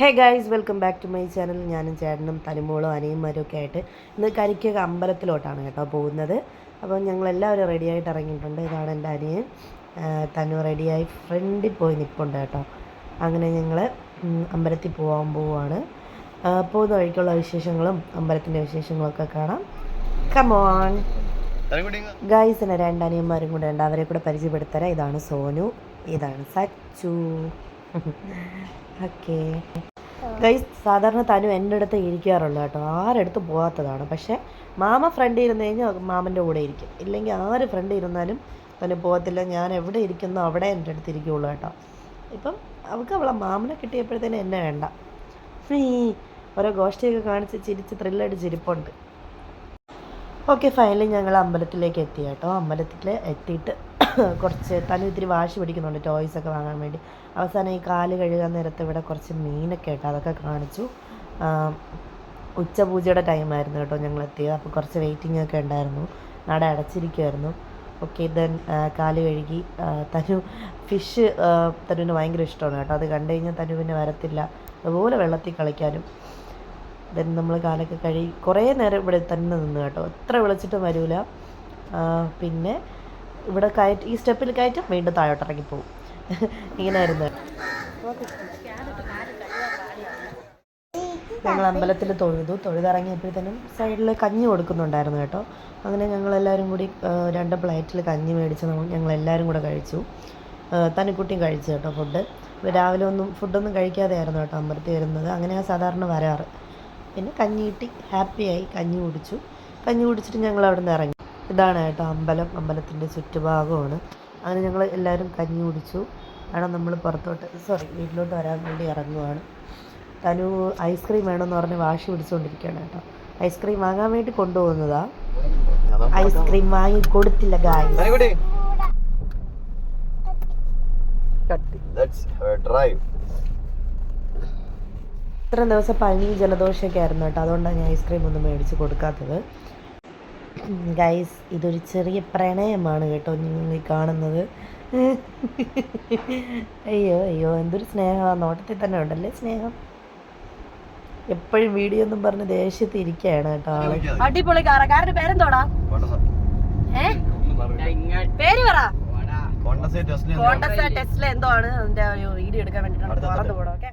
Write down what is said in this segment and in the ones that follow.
Hey guys welcome back to my channel ഞാനും ചേട്ടനും തനിമോളും അനിയന്മാരും ഒക്കെ ആയിട്ട് ഇന്ന് കരിക്കുക അമ്പലത്തിലോട്ടാണ് കേട്ടോ പോകുന്നത്. അപ്പോൾ ഞങ്ങളെല്ലാവരും റെഡി റെഡിയായിട്ട് ഇറങ്ങിയിട്ടുണ്ട്. ഇതാണ് എന്റെ അനിയൻ. തനു റെഡിയായി ഫ്രണ്ടിൽ പോയി നിൽപ്പുണ്ട് കേട്ടോ. അങ്ങനെ ഞങ്ങൾ അമ്പലത്തിൽ പോകാൻ പോവുകയാണ് പോകുന്ന വഴിക്കുള്ള വിശേഷങ്ങളും അമ്പലത്തിന്റെ വിശേഷങ്ങളൊക്കെ കാണാം. കമോൺ ഗൈസിന് രണ്ട് അനിയന്മാരും കൂടെ ഉണ്ട്. അവരെ കൂടെ പരിചയപ്പെടുത്തരാം. ഇതാണ് സോനു. ഇതാണ് സച്ചു. ഓക്കെ ഗൈസ് സാധാരണ തനു എന്റെ അടുത്ത് ഇരിക്കാറുള്ളൂ കേട്ടോ. ആരെടുത്ത് പോകാത്തതാണ്. പക്ഷേ മാമ ഫ്രണ്ട് ഇരുന്ന് കഴിഞ്ഞാൽ മാമന്റെ കൂടെ ഇരിക്കും. ഇല്ലെങ്കിൽ ആര് ഫ്രണ്ട് ഇരുന്നാലും തനു പോകത്തില്ല. ഞാൻ എവിടെ ഇരിക്കുന്നോ അവിടെ എന്റെ അടുത്ത് ഇരിക്കുള്ളൂ കേട്ടോ. ഇപ്പം അവൾക്ക് അവളെ മാമനെ കിട്ടിയപ്പോഴത്തേനും എന്നെ വേണ്ട. ഓരോ ഗോഷ്ഠിയൊക്കെ കാണിച്ച് ചിരിച്ച് ത്രില്ലടിച്ച് ഇരിപ്പുണ്ട്. ഓക്കെ ഫൈനലി ഞങ്ങൾ അമ്പലത്തിലേക്ക് എത്തി കേട്ടോ. അമ്പലത്തിൽ എത്തിയിട്ട് കുറച്ച് തല ഇത്തിരി വാശി പിടിക്കുന്നുണ്ട് ടോയ്സ് ഒക്കെ വാങ്ങാൻ വേണ്ടി. അവസാനം ഈ കാൽ കഴുകാൻ നേരത്തെ ഇവിടെ കുറച്ച് മീനൊക്കെ കേട്ടോ അതൊക്കെ കാണിച്ചു. ഉച്ചപൂജയുടെ ടൈമായിരുന്നു കേട്ടോ ഞങ്ങൾ എത്തിയത്. അപ്പോൾ കുറച്ച് വെയിറ്റിംഗ് ഒക്കെ ഉണ്ടായിരുന്നു. നട അടച്ചിരിക്കുമായിരുന്നു ഓക്കെ ദെൻ കാൽ കഴുകി തനു ഫിഷ് തനുവിന് ഭയങ്കര ഇഷ്ടമാണ് കേട്ടോ. അത് കണ്ടു കഴിഞ്ഞാൽ തനു പിന്നെ വരത്തില്ല. അതുപോലെ വെള്ളത്തിൽ കളിക്കാനും. ദെൻ നമ്മൾ കാലൊക്കെ കഴുകി കുറേ നേരം ഇവിടെ തന്നെ നിന്ന് കേട്ടോ. എത്ര വിളിച്ചിട്ടും വരില്ല പിന്നെ ഇവിടെ കയറ്റി ഈ സ്റ്റെപ്പിൽ കയറ്റും വീണ്ടും താഴോട്ട് ഇറങ്ങി പോകും ഇങ്ങനെയായിരുന്നു ഞങ്ങൾ അമ്പലത്തിൽ തൊഴുതു. തൊഴുതിറങ്ങിയപ്പോഴത്തേനും സൈഡിൽ കഞ്ഞി കൊടുക്കുന്നുണ്ടായിരുന്നു കേട്ടോ. അങ്ങനെ ഞങ്ങളെല്ലാവരും കൂടി രണ്ട് പ്ലേറ്റിൽ കഞ്ഞി മേടിച്ച് ഞങ്ങളെല്ലാവരും കൂടെ കഴിച്ചു. തനിക്കുട്ടിയും കഴിച്ചു കേട്ടോ ഫുഡ്. രാവിലെ ഒന്നും ഫുഡൊന്നും കഴിക്കാതെയായിരുന്നു കേട്ടോ അമ്പലത്തിൽ വരുന്നത്. അങ്ങനെയാണ് സാധാരണ വരാറ്. പിന്നെ കഞ്ഞി കിട്ടി. ഹാപ്പിയായി കഞ്ഞി കുടിച്ചു. കഞ്ഞി കുടിച്ചിട്ട് ഞങ്ങൾ അവിടെ നിന്ന് ഇറങ്ങി. ഇതാണ് കേട്ടോ അമ്പലം. അമ്പലത്തിന്റെ ചുറ്റുഭാഗമാണ്. അങ്ങനെ ഞങ്ങൾ എല്ലാവരും കഞ്ഞി കുടിച്ചു. വേണം നമ്മൾ പുറത്തോട്ട് സോറി വീട്ടിലോട്ട് വരാൻ വേണ്ടി ഇറങ്ങുവാണ്. തനു ഐസ്ക്രീം വേണമെന്ന് പറഞ്ഞ് വാശി പിടിച്ചുകൊണ്ടിരിക്കുകയാണ് കേട്ടോ. ഐസ്ക്രീം വാങ്ങാൻ വേണ്ടി കൊണ്ടുപോകുന്നതാ. ഐസ്ക്രീം വാങ്ങി കൊടുത്തില്ല ഗായ് That's her drive. ഇത്രയും ദിവസം പനി ജലദോഷമൊക്കെ ആയിരുന്നു കേട്ടോ. അതുകൊണ്ടാണ് ഞാൻ ഐസ്ക്രീം ഒന്നും മേടിച്ച് കൊടുക്കാത്തത്. ഗൈസ് ഇതൊരു ചെറിയ പ്രണയമാണ് കേട്ടോ നിങ്ങൾ ഈ കാണുന്നത്. അയ്യോ അയ്യോ എന്തൊരു സ്നേഹമാണ് നോട്ടത്തിൽ തന്നെ ഉണ്ടല്ലേ സ്നേഹം? എപ്പോഴും വീഡിയോ ഒന്നും പറഞ്ഞ് ദേഷ്യത്തിൽ ഇരിക്കുകയാണ് കേട്ടോ ആൾ. അടിപൊളി പേരെന്തോടാ? ഏ? പേര് പറ. കോണ്ടസ എന്തോ ആണ്. അതിന്റെ വീഡിയോ എടുക്കാൻ വേണ്ടിട്ടാണ് പോകണം ഓക്കെ?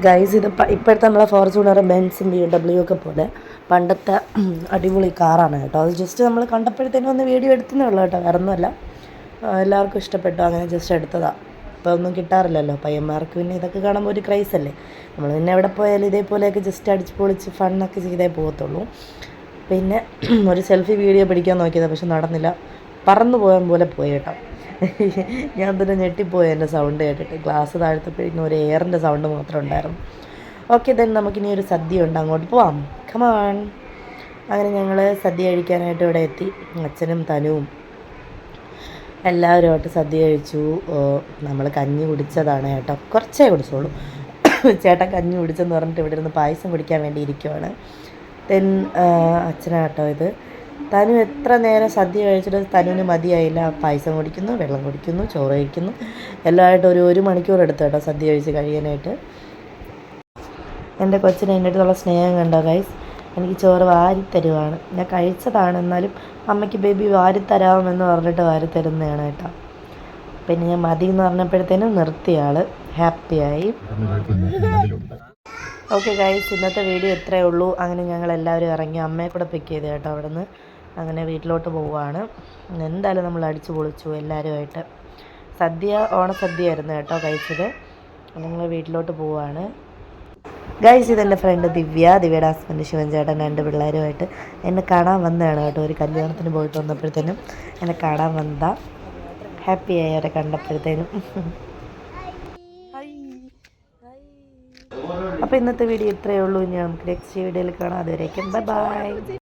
ഗൈസ് ഇത് ഇപ്പോഴത്തെ നമ്മളെ ഫോർച്യൂണർ ബെൻസും ബി ഡബ്ല്യു ഒക്കെ പോലെ പണ്ടത്തെ അടിപൊളി കാറാണ് കേട്ടോ. അത് ജസ്റ്റ് നമ്മൾ കണ്ടപ്പോഴത്തേനും ഒന്ന് വീഡിയോ എടുത്തേ ഉള്ളൂ കേട്ടോ. വേറെ ഒന്നുമല്ല. എല്ലാവർക്കും ഇഷ്ടപ്പെട്ടു. അങ്ങനെ ജസ്റ്റ് എടുത്തതാണ് ഇപ്പോൾ ഒന്നും കിട്ടാറില്ലല്ലോ. പയ്യന്മാർക്ക് പിന്നെ ഇതൊക്കെ കാണുമ്പോൾ ഒരു ക്രൈസ് അല്ലേ? നമ്മൾ പിന്നെ എവിടെ പോയാലും ഇതേപോലെയൊക്കെ ജസ്റ്റ് അടിച്ച് പൊളിച്ച് ഫണ്ണൊക്കെ ചെയ്തേ പോകത്തുള്ളൂ. പിന്നെ ഒരു സെൽഫി വീഡിയോ പിടിക്കാൻ നോക്കിയത്. പക്ഷെ നടന്നില്ല. പറന്നു പോകാൻ പോലെ പോയി കേട്ടോ. ഞാൻ തന്നെ ഞെട്ടിപ്പോയി എന്റെ സൗണ്ട് കേട്ടിട്ട്. ഗ്ലാസ് താഴ്ത്തപ്പോഴേക്കും ഒരു എയറിന്റെ സൗണ്ട് മാത്രം ഉണ്ടായിരുന്നു. ഓക്കെ ദെൻ നമുക്കിനി ഒരു സദ്യ ഉണ്ട്. അങ്ങോട്ട് പോവാം. കമാൺ അങ്ങനെ ഞങ്ങൾ സദ്യ കഴിക്കാനായിട്ട് ഇവിടെ എത്തി. അച്ഛനും തനുവും എല്ലാവരുമായിട്ട് സദ്യ കഴിച്ചു. നമ്മൾ കഞ്ഞി കുടിച്ചതാണ് കേട്ടോ. കുറച്ചേ കുടിച്ചോളൂ. ചേട്ടൻ കഞ്ഞി കുടിച്ചെന്ന് പറഞ്ഞിട്ട് ഇവിടെ ഇരുന്ന് പായസം കുടിക്കാൻ വേണ്ടി ഇരിക്കുവാണ്. തെൻ അച്ഛനാട്ടോ ഇത്. തനു എത്ര നേരം സദ്യ കഴിച്ചിട്ട് തനുവിന് മതിയായില്ല. പായസം കുടിക്കുന്നു വെള്ളം കുടിക്കുന്നു ചോറ് കഴിക്കുന്നു. എല്ലാമായിട്ട് ഒരു ഒരു മണിക്കൂർ എടുത്തു കേട്ടോ സദ്യ കഴിച്ച് കഴിയാനായിട്ട്. എന്റെ കൊച്ചിന് എന്റെ അടുത്തുള്ള സ്നേഹം കണ്ടോ ഗൈസ് എനിക്ക് ചോറ് വാരി തരുവാണ് ഞാൻ കഴിച്ചതാണ് എന്നാലും അമ്മയ്ക്ക് ബേബി വാരി തരാമെന്ന് പറഞ്ഞിട്ട് വാരി തരുന്നതാണ് കേട്ടോ. പിന്നെ ഞാൻ മതി എന്ന് പറഞ്ഞപ്പോഴത്തേനും നിർത്തിയ ആൾ ഹാപ്പിയായി ഓക്കെ ഗൈസ് ഇന്നത്തെ വീഡിയോ ഇത്രയേ ഉള്ളൂ. അങ്ങനെ ഞങ്ങൾ എല്ലാവരും ഇറങ്ങി അമ്മയെ കൂടെ പിക്ക് ചെയ്ത് കേട്ടോ അവിടെ നിന്ന് അങ്ങനെ വീട്ടിലോട്ട് പോവുകയാണ്. എന്തായാലും നമ്മൾ അടിച്ചു പൊളിച്ചു എല്ലാവരുമായിട്ട് സദ്യ ഓണസദ്യ ആയിരുന്നു കേട്ടോ കഴിച്ചത്. ഞങ്ങൾ വീട്ടിലോട്ട് പോവുകയാണ്. ഗൈസ് ഇതെന്റെ ഫ്രണ്ട് ദിവ്യ. ദിവ്യയുടെ ഹസ്ബൻഡ് ശിവൻ ചേട്ടൻ രണ്ട് പിള്ളേരുമായിട്ട് എന്നെ കാണാൻ വന്നതാണ് കേട്ടോ. ഒരു കല്യാണത്തിന് പോയിട്ട് വന്നപ്പോഴത്തേനും എന്നെ കാണാൻ വന്നതാണ് ഹാപ്പിയായി അവരെ കണ്ടപ്പോഴത്തേനും. അപ്പോൾ ഇന്നത്തെ വീഡിയോ ഇത്രയേ ഉള്ളൂ. ഇനി നമുക്ക് നെക്സ്റ്റ് വീഡിയോയിൽ കാണാം. അതുവരേക്കും ബൈ ബൈ